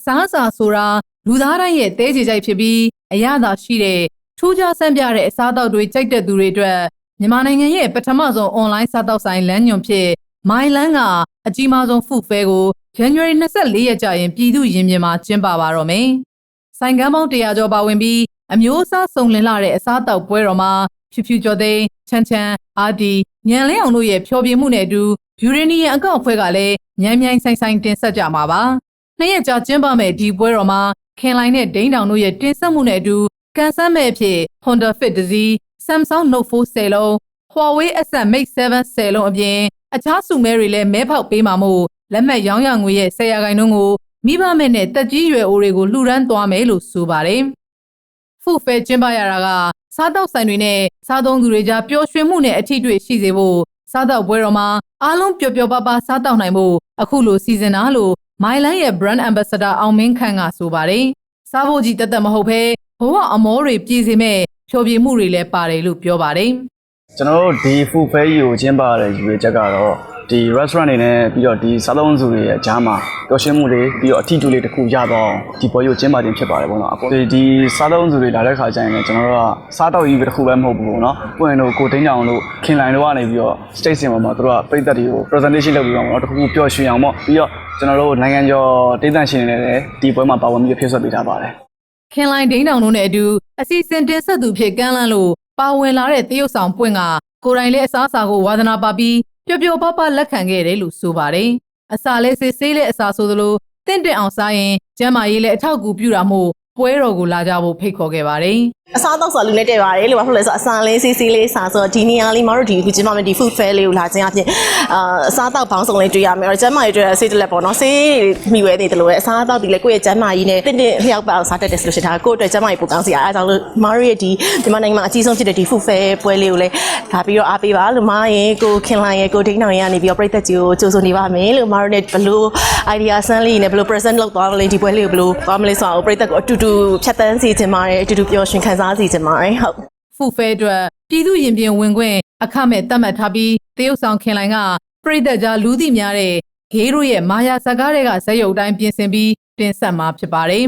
အစားအစာဆိုတာလူသားတိုင်းရဲ့တဲကြည်ကြိုက်ဖြစ်ပြီးအရသာရှိတဲ့ထူးခြားဆန်းပြတဲ့အစားအသောက်တွေကြိုက်တဲ့သူတွေအတွက်မြန်မာနိုင်ငံရဲ့ပထမဆုံး online စားသောက်ဆိုင်လမ်းညွန်ဖြစ်မိုင်လန်းကအကြီးမားဆုံး food fair ကို January 24ရက်ကျရင်ပြည်သူရင်ပြင်မှာကျင်းပပါတော့မယ်။ဆိုင်ကန်းပေါင်း100ကျော်ပါဝင်ပြီးအမျိုးအစားစုံလင်လာတဲ့အစားအသောက်ပွဲတော်မှာဖြူဖြူကျော်သိန်းချမ်းချမ်းအာဒီညံလင်းအောင်တို့ရဲ့ဖျော်ဖြေမှုနဲ့အတူယူရေနီယံအကောက်ဖွဲကလည်းမြိုင်မြိုင်ဆိုင်ဆိုင်တင်ဆက်ကြမှာပါ။ နှစ်ရက်ကြာကျင်းပမဲ့ဒီပွဲတော်မှာခင်လိုင်းနဲ့ဒိန်းတောင်တို့ရဲ့တင်ဆက်မှုနဲ့အတူကန်ဆန်းမဲ့အဖြစ် Honda Fit တစ်စီး Samsung Note 4 10လုံး Huawei S7 Mate 7 10လုံးအပြင်အခြားစုမဲတွေလည်းမဲဖောက်ပေးမှာမို့လက်မှတ်ရောင်းရငွေရဲ့10ရာခိုင်နှုန်းကိုမိဘမဲ့နဲ့တက်ကြီးရွယ်အိုတွေကိုလှူဒန်းသွားမယ်လို့ဆိုပါတယ်။ဖူဖဲကျင်းပရတာကစားတောက်ဆိုင်တွေနဲ့စားသုံးသူတွေကြားပျော်ရွှင်မှုနဲ့အထီးတွေရှိစေဖို့စားတောက်ပွဲတော်မှာအားလုံးပျော်ပျော်ပါးပါးစားတောက်နိုင်ဖို့အခုလိုစီစဉ်တာလို့ မိုင်လန်ရဲ့ brand ambassador အောင်မင်းခန့်ကဆိုပါတယ်။စားဖို့ကြီးတက်တက်မဟုတ်ဘဲဘဝအမောတွေပြည့်စေမဲ့ဖြောပြမှုတွေလည်းပါတယ်လို့ပြောပါတယ်။ကျွန်တော်တို့ဒီ food fair ကြီးကိုကျင်းပရတဲ့ရည်ရွယ်ချက်ကတော့ ဒီ restaurant တွေနဲ့ပြီးတော့ဒီစားသုံးသူတွေရဲ့ကြားမှာပျော်ရွှင်မှုတွေပြီးတော့အထီးတူလေးတစ်ခုရတော့အောင်ဒီပွဲကြီးကိုကျင်းပခြင်းဖြစ်ပါတယ်ပေါ့နော်အခုဒီဒီစားသုံးသူတွေလာတဲ့ခါကျရင်လည်းကျွန်တော်တို့ကစားတော့ကြီးပဲတစ်ခုပဲမဟုတ်ဘူးပေါ့နော်ပွင့်တို့ကိုတင်းကြောင်တို့ခင်လိုင်တို့ကနေပြီးတော့ state စင်ပေါ်မှာတို့ကပြည်သက်တွေကို presentation လုပ်ပြီးတော့ပေါ့နော်တစ်ခုခုပျော်ရွှင်အောင်ပေါ့ပြီးတော့ကျွန်တော်တို့နိုင်ငံကျော်ဒေသရှင်တွေလည်းဒီပွဲမှာပါဝင်ပြီးဖြစ်ဆွတ်ပေးထားပါတယ်ခင်လိုင်းဒိန်းတောင်တို့နဲ့အတူအစီအစဉ်တင်ဆက်သူဖြစ်ကမ်းလှမ်းလို့ပါဝင်လာတဲ့တရုတ်ဆောင်ပွင့်ကကိုယ်တိုင်လည်းအစားအစာကိုဝါသနာပါပြီး ပျော်ပျော်ပါးပါးလက်ခံခဲ့တယ်လို့ဆိုပါတယ်။အစာလဲစစ်ဆေးလဲအစာဆိုသလိုတင့်တင့်အောင်စားရင်ကျမ်းမာရေးလည်းအထောက်အကူပြုတာမို့ပွဲတော်ကိုလာကြဖို့ဖိတ်ခေါ်ခဲ့ပါတယ်။ အစားအသောက်ဆိုလူနဲ့တည့်ပါတယ်လို့ဘာဖြစ်လဲဆိုတော့အစာလေးစီးစီးလေးစားဆိုတော့ဒီနေရာလေးမှာတော့ဒီအခုကျင်းပမယ်ဒီ food fair လေးကိုလာခြင်းအပြင်အာအစားအသောက်ပေါင်းစုံလေးတွေ့ရမယ်အဲ့တော့ကျန်းမာရေးတွေ့ရဆေးတစ်လက်ပေါ့နော်ဆေးမိဝဲနေတယ်လို့ပဲအစားအသောက်ဒီလေကိုယ့်ရဲ့ကျန်းမာရေးနဲ့တင့်တင့်လျောက်ပါအောင်စားတတ်တယ်ဆိုလို့ရှိရင်ဒါကိုယ့်အတွက်ကျန်းမာရေးပိုကောင်းစီရအဲဒါကြောင့်လို့မတို့ရဲ့ဒီဒီမနိုင်ငံမှာအကြီးဆုံးဖြစ်တဲ့ဒီ food fair ပွဲလေးကိုလည်းဒါပြီးတော့အားပေးပါလို့မရင်ကိုခင်လိုင်းရဲ့ကိုဒိန်းနောင်ရဲ့ကနေပြီးတော့ပြည်သက်ကြီးကိုကြိုဆိုနေပါမယ်လို့မတို့နဲ့ဘလို့ idea ဆန်းလေးနဲ့ဘလို့ present လုပ်သွားလဲဒီပွဲလေးကိုဘလို့သွားမလဲဆိုတော့ပြည်သက်ကိုအတူတူဖြတ်တန်းစီခြင်းပါတယ်အတူတူပျော်ရွှင်ခံစားစီခြင်းပါတယ်ဟုတ်ဖူဖဲအတွက်ပြည်သူရင်ပြင်ဝင်ခွင့်အခမဲ့တတ်မှတ်ထားပြီးတရုတ်ဆောင်ခင်လိုင်ကပြည်သက်ကြားလူသိများတဲ့ဂေးတို့ရဲ့မာယာဇကားတွေကဇက်ရုပ်တိုင်းပြင်ဆင်ပြီးတင်ဆက်မှာဖြစ်ပါတယ်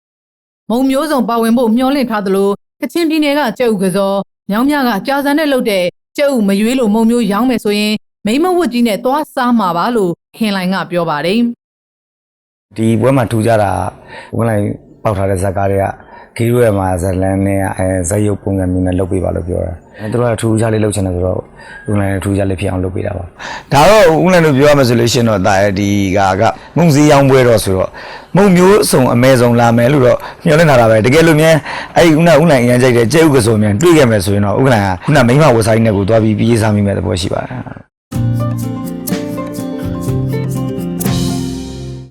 ။မုံမျိုးစုံပါဝင်ဖို့မျှော်လင့်ထားသလိုကချင်ပြည်နယ်ကကျုပ်ကစောမြောင်းမြကကြာစံနဲ့လှုပ်တဲ့ကျုပ်မရွေးလို့မုံမျိုးရောင်းမယ်ဆိုရင်မိမဝတ်ကြီးနဲ့သွားစားမှာပါလို့ခင်လိုင်ကပြောပါတယ်။ဒီပွဲမှာထူကြတာဝင်လိုက်ပေါက်ထားတဲ့ဇက်ကားတွေက ခီးရိုးရမှာဇက်လန်နဲ့အဲဇက်ရုပ်ပုံစံမျိုးနဲ့လုပ်ပေးပါလို့ပြောတာအဲသူတို့ကထူးခြားလေးလုပ်ချင်တယ်ဆိုတော့ဦးလိုင်းထူးခြားလေးဖြစ်အောင်လုပ်ပေးတာပါဒါတော့ဦးလိုင်းတို့ပြောရမယ်ဆိုလို့ရှိရင်တော့ဒါဒီကကမုံစည်းရောင်းပွဲတော့ဆိုတော့မုံမျိုးစုံအမဲစုံလာမယ်လို့တော့မျှော်လင့်ထားတာပဲတကယ်လို့မြန်အဲ့ဦးနာဦးလိုင်းအရင်ကြိုက်တဲ့ကျဲဥကဆိုမြန်တွေ့ခဲ့မယ်ဆိုရင်တော့ဦးလိုင်းကခုနမိမဝဆိုင်နဲ့ကိုသွားပြီးပြေးစားမိမဲ့သဘောရှိပါတယ်